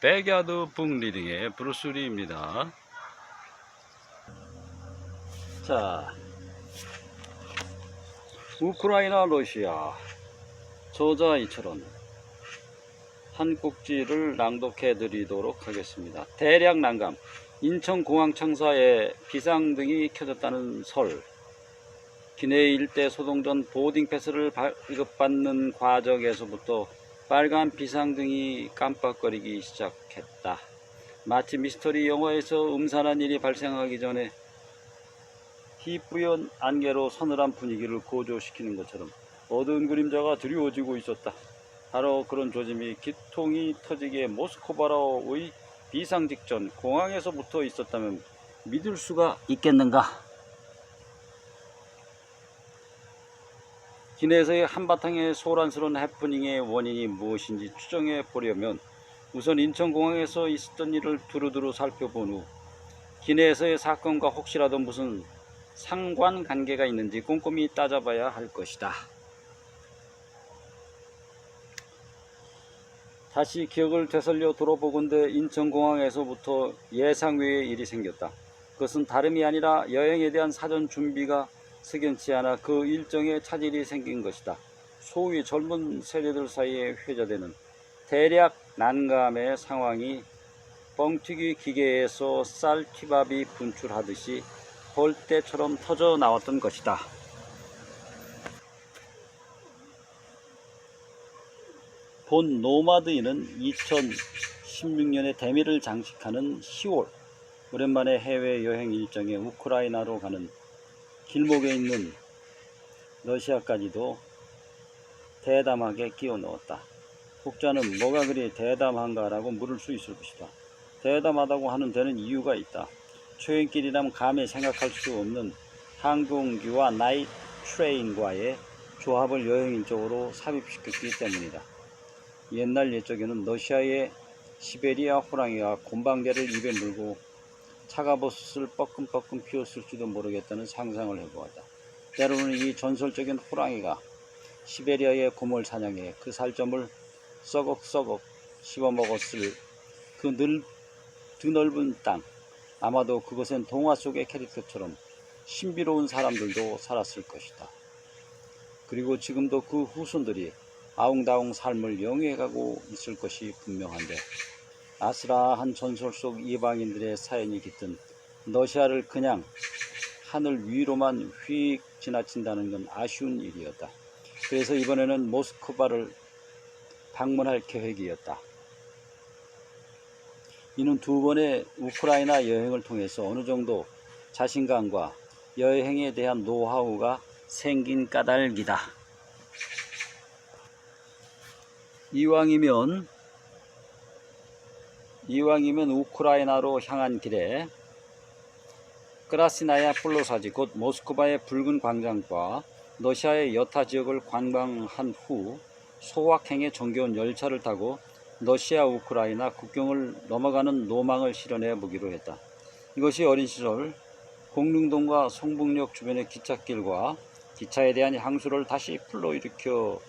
백야드 북 리딩의 브루스리입니다. 자, 우크라이나 러시아 저자 이처럼 한 꼭지를 낭독해 드리도록 하겠습니다. 대략 난감 인천공항 청사에 비상등이 켜졌다는 설 기내 일대 소동전 보딩 패스를 발급받는 과정에서부터 빨간 비상등이 깜빡거리기 시작했다. 마치 미스터리 영화에서 음산한 일이 발생하기 전에 희뿌연 안개로 서늘한 분위기를 고조시키는 것처럼 어두운 그림자가 드리워지고 있었다. 바로 그런 조짐이 기통이 터지게 모스코바로의 비상 직전 공항에서부터 있었다면 믿을 수가 있겠는가? 기내에서의 한바탕의 소란스러운 해프닝의 원인이 무엇인지 추정해 보려면 우선 인천공항에서 있었던 일을 두루두루 살펴본 후 기내에서의 사건과 혹시라도 무슨 상관 관계가 있는지 꼼꼼히 따져봐야 할 것이다. 다시 기억을 되살려 돌아보건대 인천공항에서부터 예상 외의 일이 생겼다. 그것은 다름이 아니라 여행에 대한 사전 준비가 석연치 않아 그 일정에 차질이 생긴 것이다. 소위 젊은 세대들 사이에 회자되는 대략 난감의 상황이 뻥튀기 기계에서 쌀티밥이 분출하듯이 벌떼처럼 터져 나왔던 것이다. 본 노마드인은 2016년에 대미를 장식하는 10월 오랜만에 해외여행 일정에 우크라이나로 가는 길목에 있는 러시아까지도 대담하게 끼워 넣었다. 독자는 뭐가 그리 대담한가라고 물을 수 있을 것이다. 대담하다고 하는 데는 이유가 있다. 초행길이라면 감히 생각할 수 없는 항공기와 나이트 트레인과의 조합을 여행일적으로 삽입시켰기 때문이다. 옛날 옛적에는 러시아의 시베리아 호랑이가 곰방대를 입에 물고 차가버섯을 뻐끔뻐끔 피웠을지도 모르겠다는 상상을 해보았다. 때로는 이 전설적인 호랑이가 시베리아의 곰을 사냥해 그 살점을 썩억썩억 씹어먹었을 그 늘, 드넓은 땅 아마도 그곳엔 동화 속의 캐릭터처럼 신비로운 사람들도 살았을 것이다. 그리고 지금도 그 후손들이 아웅다웅 삶을 영위해가고 있을 것이 분명한데 아슬아한 전설 속 이방인들의 사연이 깃든 러시아를 그냥 하늘 위로만 휙 지나친다는 건 아쉬운 일이었다. 그래서 이번에는 모스크바를 방문할 계획이었다. 이는 두 번의 우크라이나 여행을 통해서 어느 정도 자신감과 여행에 대한 노하우가 생긴 까닭이다. 이왕이면 이왕이면 우크라이나로 향한 길에 크라시나야 플로사지 곧 모스크바의 붉은 광장과 러시아의 여타 지역을 관광한 후 소확행에 정겨운 열차를 타고 러시아 우크라이나 국경을 넘어가는 로망을 실현해 보기로 했다. 이것이 어린 시절 공릉동과 성북역 주변의 기찻길과 기차에 대한 향수를 다시 불러일으켜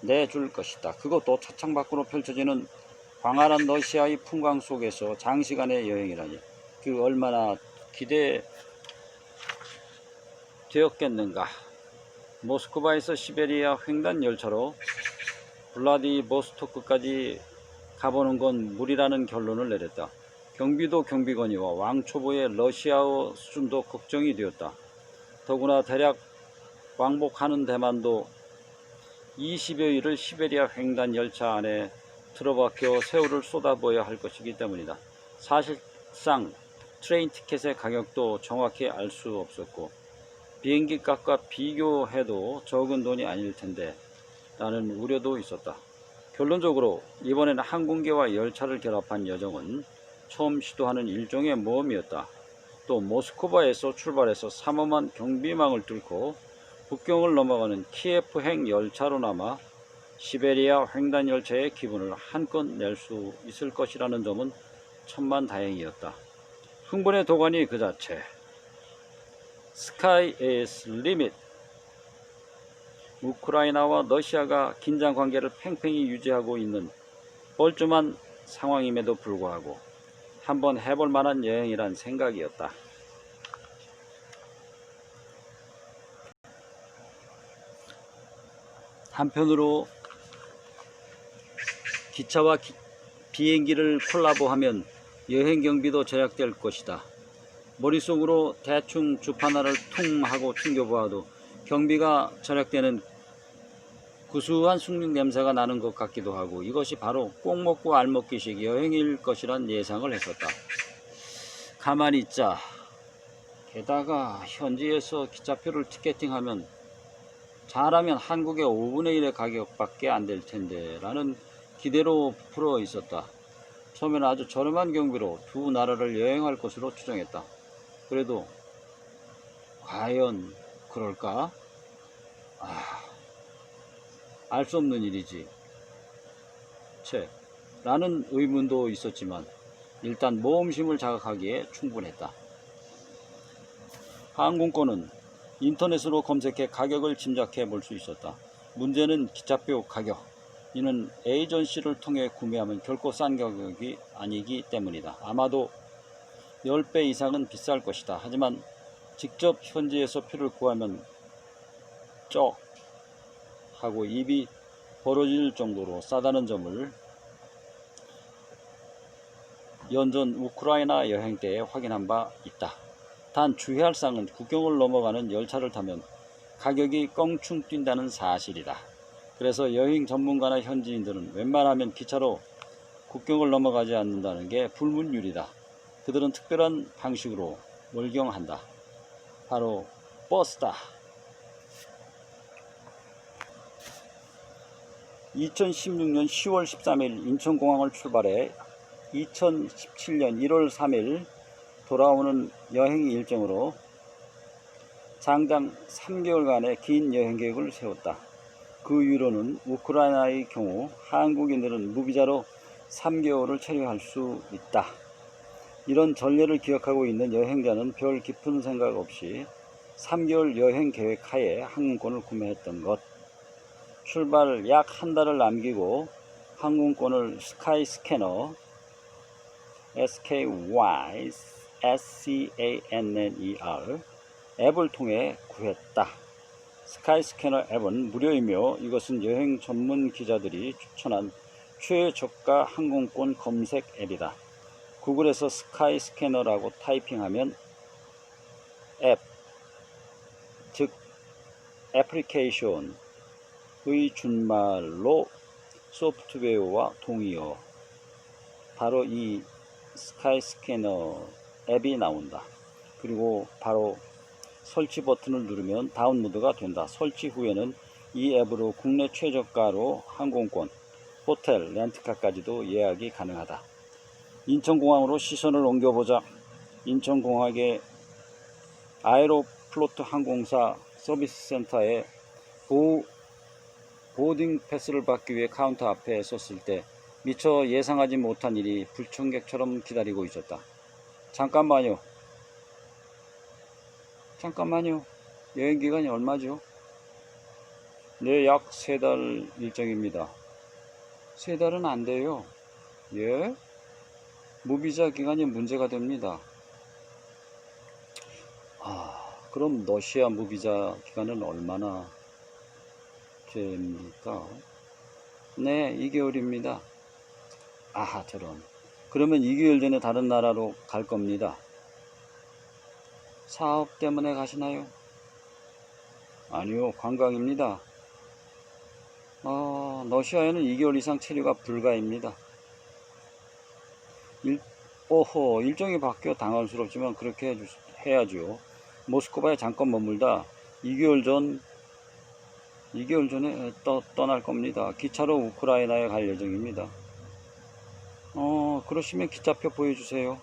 내줄 것이다. 그것도 차창 밖으로 펼쳐지는 광활한 러시아의 풍광 속에서 장시간의 여행이라니 그 얼마나 기대되었겠는가. 모스크바에서 시베리아 횡단 열차로 블라디보스토크까지 가보는 건 무리라는 결론을 내렸다. 경비도 경비건이와 왕초보의 러시아어 수준도 걱정이 되었다. 더구나 대략 왕복하는 대만도 20여일을 시베리아 횡단 열차 안에 틀어박혀 세월을 쏟아부어야 할 것이기 때문이다. 사실상 트레인 티켓의 가격도 정확히 알 수 없었고 비행기 값과 비교해도 적은 돈이 아닐 텐데 라는 우려도 있었다. 결론적으로 이번에는 항공기와 열차를 결합한 여정은 처음 시도하는 일종의 모험이었다. 또 모스크바에서 출발해서 삼엄한 경비망을 뚫고 국경을 넘어가는 키예프행 열차로나마 시베리아 횡단 열차의 기분을 한껏 낼 수 있을 것이라는 점은 천만 다행이었다. 흥분의 도가니 그 자체. Sky is limit. 우크라이나와 러시아가 긴장 관계를 팽팽히 유지하고 있는 뻘쭘한 상황임에도 불구하고 한번 해볼 만한 여행이란 생각이었다. 한편으로 기차와 기- 비행기를 콜라보하면 여행 경비도 절약될 것이다. 머릿속으로 대충 주파나를 퉁 하고 튕겨보아도 경비가 절약되는 구수한 숭늉 냄새가 나는 것 같기도 하고 이것이 바로 꼭 먹고 알 먹기식 여행일 것이란 예상을 했었다. 가만히 있자. 게다가 현지에서 기차표를 티켓팅하면 잘하면 한국의 5분의 1의 가격밖에 안 될 텐데 라는 기대로 풀어 있었다. 처음에는 아주 저렴한 경비로 두 나라를 여행할 것으로 추정했다. 그래도 과연 그럴까? 아, 알 수 없는 일이지. 채, 라는 의문도 있었지만 일단 모험심을 자극하기에 충분했다. 항공권은 인터넷으로 검색해 가격을 짐작해 볼 수 있었다. 문제는 기차표 가격. 이는 에이전시를 통해 구매하면 결코 싼 가격이 아니기 때문이다. 아마도 10배 이상은 비쌀 것이다. 하지만 직접 현지에서 표를 구하면 쩍 하고 입이 벌어질 정도로 싸다는 점을 연전 우크라이나 여행 때에 확인한 바 있다. 단 주의할 사항은 국경을 넘어가는 열차를 타면 가격이 껑충 뛴다는 사실이다. 그래서 여행 전문가나 현지인들은 웬만하면 기차로 국경을 넘어가지 않는다는 게 불문율이다. 그들은 특별한 방식으로 월경한다. 바로 버스다. 2016년 10월 13일 인천공항을 출발해 2017년 1월 3일 돌아오는 여행 일정으로 장당 3개월간의 긴 여행 계획을 세웠다. 그 이유로는 우크라이나의 경우 한국인들은 무비자로 3개월을 체류할 수 있다. 이런 전례를 기억하고 있는 여행자는 별 깊은 생각 없이 3개월 여행 계획 하에 항공권을 구매했던 것. 출발 약 한 달을 남기고 항공권을 스카이 스캐너 SKY SCANNER 앱을 통해 구했다. 스카이 스캐너 앱은 무료이며 이것은 여행 전문 기자들이 추천한 최저가 항공권 검색 앱이다. 구글에서 스카이 스캐너라고 타이핑하면 앱, 즉 애플리케이션의 준말로 소프트웨어와 동의어 바로 이 스카이 스캐너 앱이 나온다. 그리고 바로 설치 버튼을 누르면 다운로드가 된다. 설치 후에는 이 앱으로 국내 최저가로 항공권, 호텔, 렌트카까지도 예약이 가능하다. 인천공항으로 시선을 옮겨보자. 인천공항의 아에로플로트 항공사 서비스 센터에 보, 보딩 패스를 받기 위해 카운터 앞에 섰을 때 미처 예상하지 못한 일이 불청객처럼 기다리고 있었다. 잠깐만요. 잠깐만요. 여행 기간이 얼마죠? 네, 약 세 달 일정입니다. 세 달은 안 돼요. 예? 무비자 기간이 문제가 됩니다. 아, 그럼 러시아 무비자 기간은 얼마나 됩니까? 네, 2개월입니다. 아하, 저런. 그러면 2개월 전에 다른 나라로 갈 겁니다. 사업 때문에 가시나요? 아니요, 관광입니다. 어, 러시아에는 2개월 이상 체류가 불가입니다. 일, 오호, 일정이 바뀌어 당황스럽지만 그렇게 해주, 해야죠. 모스크바에 잠깐 머물다 2개월 전, 2개월 전에 떠, 떠날 겁니다. 기차로 우크라이나에 갈 예정입니다. 어, 그러시면 기차표 보여주세요.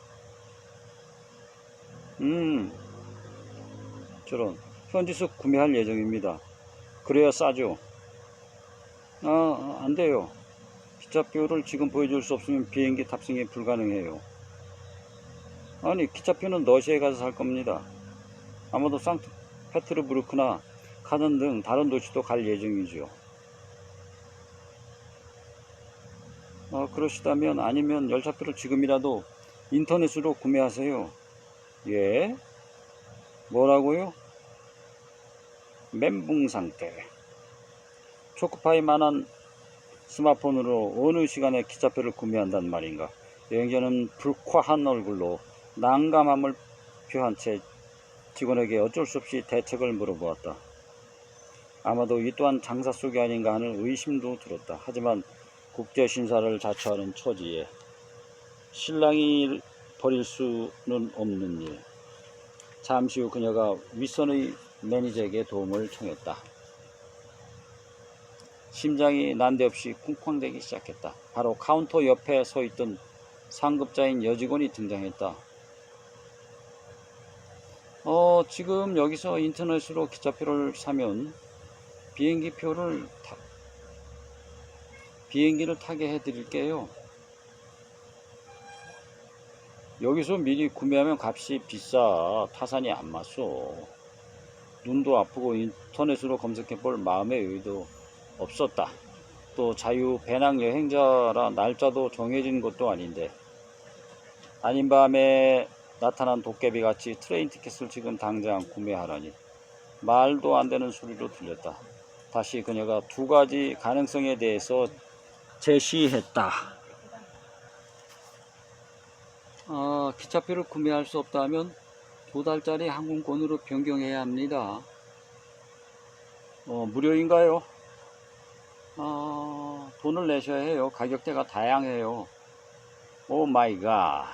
음, 저런, 현지서 구매할 예정입니다. 그래야 싸죠. 아, 안 돼요. 기차표를 지금 보여줄 수 없으면 비행기 탑승이 불가능해요. 아니, 기차표는 러시아에 가서 살 겁니다. 아마도 상트페트르부르크나 카든 등 다른 도시도 갈 예정이죠. 어, 그러시다면 아니면 열차표를 지금이라도 인터넷으로 구매하세요. 예? 뭐라고요? 멘붕 상태. 초코파이만한 스마트폰으로 어느 시간에 기차표를 구매한단 말인가. 여행자는 불쾌한 얼굴로 난감함을 표한 채 직원에게 어쩔 수 없이 대책을 물어보았다. 아마도 이 또한 장사 속이 아닌가 하는 의심도 들었다. 하지만 국제 신사를 자처하는 처지에 신랑이 버릴 수는 없는 일. 잠시 후 그녀가 윗선의 매니저에게 도움을 청했다. 심장이 난데없이 쿵쾅대기 시작했다. 바로 카운터 옆에 서 있던 상급자인 여직원이 등장했다. 어, 지금 여기서 인터넷으로 기차표를 사면 비행기 표를 타, 비행기를 타게 해드릴게요. 여기서 미리 구매하면 값이 비싸 타산이 안 맞소. 눈도 아프고 인터넷으로 검색해 볼 마음의 의도 없었다. 또 자유 배낭 여행자라 날짜도 정해진 것도 아닌데 아닌 밤에 나타난 도깨비 같이 트레인 티켓을 지금 당장 구매하라니 말도 안 되는 소리로 들렸다. 다시 그녀가 두 가지 가능성에 대해서 제시했다. 아, 기차표를 구매할 수 없다면 두 달짜리 항공권으로 변경해야 합니다. 어, 무료인가요? 아, 돈을 내셔야 해요. 가격대가 다양해요. 오 마이 갓.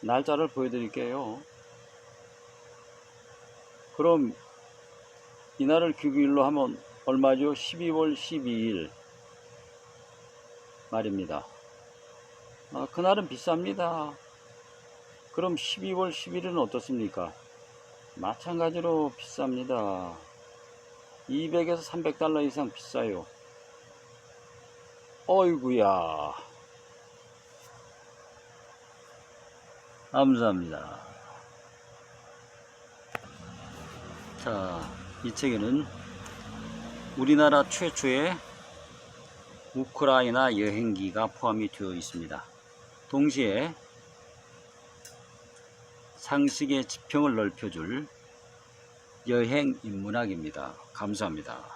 날짜를 보여드릴게요. 그럼 이날을 규기일로 하면 얼마죠? 12월 12일 말입니다. 아, 그날은 비쌉니다. 그럼 12월 10일은 어떻습니까? 마찬가지로 비쌉니다. 200에서 300달러 이상 비싸요. 어이구야. 감사합니다. 자, 이 책에는 우리나라 최초의 우크라이나 여행기가 포함이 되어 있습니다. 동시에 상식의 지평을 넓혀줄 여행 인문학입니다. 감사합니다.